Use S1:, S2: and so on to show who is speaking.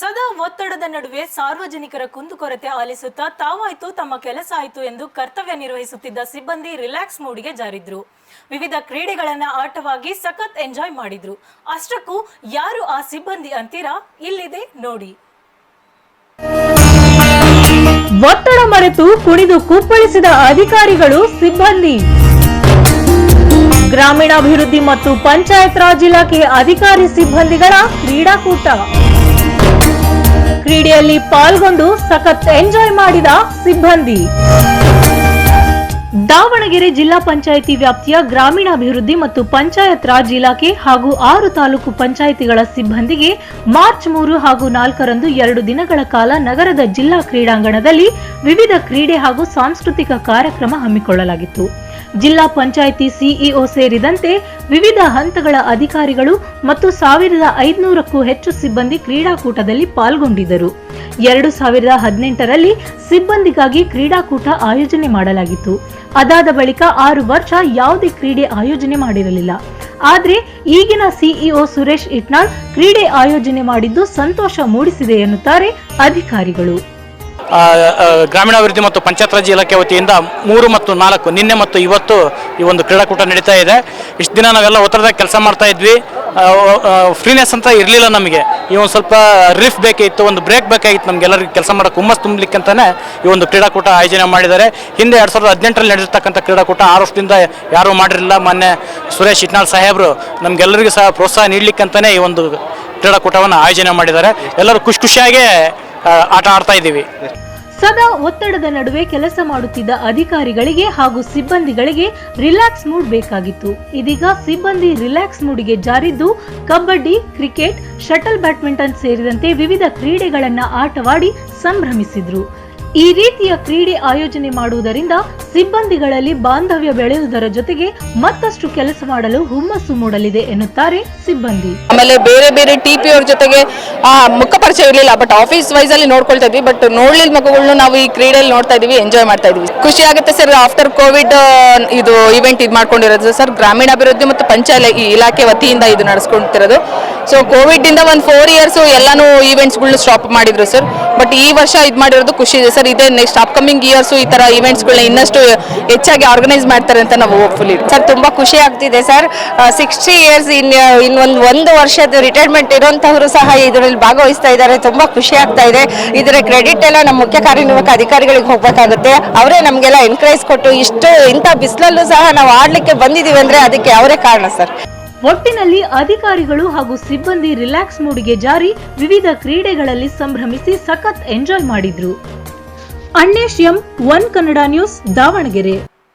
S1: ಸದಾ ಒತ್ತಡದ ನಡುವೆ ಸಾರ್ವಜನಿಕರ ಕುಂದುಕೊರತೆ ಆಲಿಸುತ್ತಾ ತಾವಾಯ್ತು ತಮ್ಮ ಕೆಲಸ ಆಯ್ತು ಎಂದು ಕರ್ತವ್ಯ ನಿರ್ವಹಿಸುತ್ತಿದ್ದ ಸಿಬ್ಬಂದಿ ರಿಲ್ಯಾಕ್ಸ್ ಮೂಡಿಗೆ ಜಾರಿದ್ರು. ವಿವಿಧ ಕ್ರೀಡೆಗಳನ್ನ ಆಟವಾಗಿ ಸಖತ್ ಎಂಜಾಯ್ ಮಾಡಿದ್ರು. ಅಷ್ಟಕ್ಕೂ ಯಾರು ಆ ಸಿಬ್ಬಂದಿ ಅಂತೀರಾ? ಇಲ್ಲಿದೆ ನೋಡಿ. ಒತ್ತಡ ಮರೆತು ಕುಣಿದು ಕುಪ್ಪಳಿಸಿದ ಅಧಿಕಾರಿಗಳು ಸಿಬ್ಬಂದಿ. ಗ್ರಾಮೀಣಾಭಿವೃದ್ಧಿ ಮತ್ತು ಪಂಚಾಯತ್ ರಾಜ್ ಇಲಾಖೆ ಅಧಿಕಾರಿ ಸಿಬ್ಬಂದಿಗಳ ಕ್ರೀಡಾಕೂಟ. ಕ್ರೀಡೆಯಲ್ಲಿ ಪಾಲ್ಗೊಂಡು ಸಖತ್ ಎಂಜಾಯ್ ಮಾಡಿದ ಸಿಬ್ಬಂದಿ. ದಾವಣಗೆರೆ ಜಿಲ್ಲಾ ಪಂಚಾಯಿತಿ ವ್ಯಾಪ್ತಿಯ ಗ್ರಾಮೀಣಾಭಿವೃದ್ಧಿ ಮತ್ತು ಪಂಚಾಯತ್ ರಾಜ್ ಇಲಾಖೆ ಹಾಗೂ ಆರು ತಾಲೂಕು ಪಂಚಾಯಿತಿಗಳ ಸಿಬ್ಬಂದಿಗೆ ಮಾರ್ಚ್ ಮೂರು ಹಾಗೂ ನಾಲ್ಕರಂದು ಎರಡು ದಿನಗಳ ಕಾಲ ನಗರದ ಜಿಲ್ಲಾ ಕ್ರೀಡಾಂಗಣದಲ್ಲಿ ವಿವಿಧ ಕ್ರೀಡೆ ಹಾಗೂ ಸಾಂಸ್ಕೃತಿಕ ಕಾರ್ಯಕ್ರಮ ಹಮ್ಮಿಕೊಳ್ಳಲಾಗಿತ್ತು. ಜಿಲ್ಲಾ ಪಂಚಾಯಿತಿ ಸಿಇಒ ಸೇರಿದಂತೆ ವಿವಿಧ ಹಂತಗಳ ಅಧಿಕಾರಿಗಳು ಮತ್ತು ಸಾವಿರದ ಐದುನೂರಕ್ಕೂ ಹೆಚ್ಚು ಸಿಬ್ಬಂದಿ ಕ್ರೀಡಾಕೂಟದಲ್ಲಿ ಪಾಲ್ಗೊಂಡಿದ್ದರು. ಎರಡು ಸಾವಿರದ ಹದಿನೆಂಟರಲ್ಲಿ ಸಿಬ್ಬಂದಿಗಾಗಿ ಕ್ರೀಡಾಕೂಟ ಆಯೋಜನೆ ಮಾಡಲಾಗಿತ್ತು. ಅದಾದ ಬಳಿಕ ಆರು ವರ್ಷ ಯಾವುದೇ ಕ್ರೀಡೆ ಆಯೋಜನೆ ಮಾಡಿರಲಿಲ್ಲ. ಆದ್ರೆ ಈಗಿನ ಸಿಇಒ ಸುರೇಶ್ ಇಟ್ನಾಳ್ ಕ್ರೀಡೆ ಆಯೋಜನೆ ಮಾಡಿದ್ದು ಸಂತೋಷ ಮೂಡಿಸಿದೆ ಎನ್ನುತ್ತಾರೆ ಅಧಿಕಾರಿಗಳು.
S2: ಗ್ರಾಮೀಣಾಭಿವೃದ್ಧಿ ಮತ್ತು ಪಂಚಾಯತ್ ರಾಜ್ ಇಲಾಖೆ ವತಿಯಿಂದ ಮೂರು ಮತ್ತು ನಾಲ್ಕು, ನಿನ್ನೆ ಮತ್ತು ಇವತ್ತು ಈ ಒಂದು ಕ್ರೀಡಾಕೂಟ ನಡೀತಾ ಇದೆ. ಇಷ್ಟು ದಿನ ನಾವೆಲ್ಲ ಒತ್ತಡದಾಗ ಕೆಲಸ ಮಾಡ್ತಾ ಇದ್ವಿ. ಫ್ರೀನೆಸ್ ಅಂತ ಇರಲಿಲ್ಲ ನಮಗೆ. ಈ ಒಂದು ಸ್ವಲ್ಪ ರಿಫ್ ಬೇಕಾಗಿತ್ತು ಒಂದು ಬ್ರೇಕ್ ಬೇಕಾಗಿತ್ತು ನಮಗೆಲ್ಲರಿಗೂ ಕೆಲಸ ಮಾಡೋಕೆ ಹುಮ್ಮಸ್ ತುಂಬಲಿಕ್ಕಂತಾನೆ ಈ ಒಂದು ಕ್ರೀಡಾಕೂಟ ಆಯೋಜನೆ ಮಾಡಿದ್ದಾರೆ. ಹಿಂದೆ ಎರಡು ಸಾವಿರದ ಹದಿನೆಂಟರಲ್ಲಿ ನಡೆದಿರ್ತಕ್ಕಂಥ ಕ್ರೀಡಾಕೂಟ ಆರು ವರ್ಷದಿಂದ ಯಾರೂ ಮಾಡಿರಲಿಲ್ಲ. ಮೊನ್ನೆ ಸುರೇಶ್ ಇಟ್ನಾಳ್ ಸಾಹೇಬರು ನಮಗೆಲ್ಲರಿಗೂ ಸಹ ಪ್ರೋತ್ಸಾಹ ನೀಡಲಿಕ್ಕಂತಾನೆ ಈ ಒಂದು ಕ್ರೀಡಾಕೂಟವನ್ನು ಆಯೋಜನೆ ಮಾಡಿದ್ದಾರೆ. ಎಲ್ಲರೂ ಖುಷಿ ಖುಷಿಯಾಗೇ ಆಟ ಆಡ್ತಾ ಇದ್ದೀವಿ.
S1: ಸದಾ ಒತ್ತಡದ ನಡುವೆ ಕೆಲಸ ಮಾಡುತ್ತಿದ್ದ ಅಧಿಕಾರಿಗಳಿಗೆ ಹಾಗೂ ಸಿಬ್ಬಂದಿಗಳಿಗೆ ರಿಲ್ಯಾಕ್ಸ್ ಮೂಡ್ ಬೇಕಾಗಿತ್ತು. ಇದೀಗ ಸಿಬ್ಬಂದಿ ರಿಲ್ಯಾಕ್ಸ್ ಮೂಡಿಗೆ ಜಾರಿದ್ದು, ಕಬಡ್ಡಿ, ಕ್ರಿಕೆಟ್, ಶಟಲ್ ಬ್ಯಾಡ್ಮಿಂಟನ್ ಸೇರಿದಂತೆ ವಿವಿಧ ಕ್ರೀಡೆಗಳನ್ನ ಆಟವಾಡಿ ಸಂಭ್ರಮಿಸಿದ್ರು. ಈ ರೀತಿಯ ಕ್ರೀಡೆ ಆಯೋಜನೆ ಮಾಡುವುದರಿಂದ ಸಿಬ್ಬಂದಿಗಳಲ್ಲಿ ಬಾಂಧವ್ಯ ಬೆಳೆಯುವುದರ ಜೊತೆಗೆ ಮತ್ತಷ್ಟು ಕೆಲಸ ಮಾಡಲು ಹುಮ್ಮಸ್ಸು ಮೂಡಲಿದೆ ಎನ್ನುತ್ತಾರೆ ಸಿಬ್ಬಂದಿ.
S3: ಆಮೇಲೆ ಬೇರೆ ಬೇರೆ ಟಿ ಪಿ ಅವ್ರ ಜೊತೆಗೆ ಮುಖ ಪರಿಚಯ ಇರಲಿಲ್ಲ ಬಟ್ ಆಫೀಸ್ ವೈಸ್ ಅಲ್ಲಿ ನೋಡ್ಕೊಳ್ತಾ ಇದ್ವಿ ಬಟ್ ನೋಡ್ಲಿಲ್ಲ ಮಗುಗಳನ್ನ ನಾವು ಈ ಕ್ರೀಡೆಯಲ್ಲಿ ನೋಡ್ತಾ ಇದೀವಿ ಎಂಜಾಯ್ ಮಾಡ್ತಾ ಇದೀವಿ. ಖುಷಿ ಆಗುತ್ತೆ ಸರ್ ಆಫ್ಟರ್ ಕೋವಿಡ್ ಇದು ಇವೆಂಟ್ ಇದು ಮಾಡ್ಕೊಂಡಿರೋದು ಸರ್ ಗ್ರಾಮೀಣಾಭಿವೃದ್ಧಿ ಮತ್ತು ಪಂಚಾಯತ್ ಇಲಾಖೆ ವತಿಯಿಂದ ಇದು ನಡೆಸ್ಕೊಳ್ತಿರೋದು ಸೊ ಕೋವಿಡ್ ಇಂದ ಒಂದು ಫೋರ್ ಇಯರ್ಸ್ ಎಲ್ಲಾನು ಈವೆಂಟ್ಸ್ಗಳನ್ನ ಸ್ಟಾಪ್ ಮಾಡಿದ್ರು ಸರ್ ಬಟ್ ಈ ವರ್ಷ ಇದು ಮಾಡಿರೋದು ಖುಷಿ ಇದೆ. ಸರ್, ಇದೇ ನೆಕ್ಸ್ಟ್ ಅಪ್ಕಮಿಂಗ್ ಇಯರ್ಸ್ ಈ ತರ ಇವೆಂಟ್ಸ್ಗಳನ್ನ ಇನ್ನಷ್ಟು ಹೆಚ್ಚಾಗಿ ಆರ್ಗನೈಸ್ ಮಾಡ್ತಾರೆ ಅಂತ ನಾವು ಹೋಪ್ಫುಲ್
S4: ಸರ್, ತುಂಬಾ ಖುಷಿ ಆಗ್ತಿದೆ ಸರ್. ಸಿಕ್ಸ್ಟಿ ಇಯರ್ಸ್ ಇನ್ ಇನ್ನೊಂದು ಒಂದು ವರ್ಷದ ರಿಟೈರ್ಮೆಂಟ್ ಇರುವಂತವರು ಸಹ ಇದರಲ್ಲಿ ಭಾಗವಹಿಸ್ತಾ ಇದ್ದಾರೆ. ತುಂಬಾ ಖುಷಿ ಆಗ್ತಾ ಇದೆ. ಇದರ ಕ್ರೆಡಿಟ್ ಎಲ್ಲ ನಮ್ಮ ಮುಖ್ಯ ಕಾರ್ಯನಿರ್ವಾಹಕ ಅಧಿಕಾರಿಗಳಿಗೆ ಹೋಗ್ಬೇಕಾಗುತ್ತೆ. ಅವರೇ ನಮಗೆಲ್ಲ ಎನ್ಕರೇಜ್ ಕೊಟ್ಟು ಇಷ್ಟು ಇಂಥ ಬಿಸಿಲಲ್ಲೂ ಸಹ ನಾವು ಆಡಲಿಕ್ಕೆ ಬಂದಿದೀವಿ ಅಂದ್ರೆ ಅದಕ್ಕೆ ಅವರೇ ಕಾರಣ ಸರ್.
S1: ಒಟ್ಟಿನಲ್ಲಿ ಅಧಿಕಾರಿಗಳು ಹಾಗೂ ಸಿಬ್ಬಂದಿ ರಿಲ್ಯಾಕ್ಸ್ ಮೂಡಿಗೆ ಜಾರಿ ವಿವಿಧ ಕ್ರೀಡೆಗಳಲ್ಲಿ ಸಂಭ್ರಮಿಸಿ ಸಖತ್ ಎಂಜಾಯ್ ಮಾಡಿದ್ರು. Annesh M, one Kannada news, Davanagere.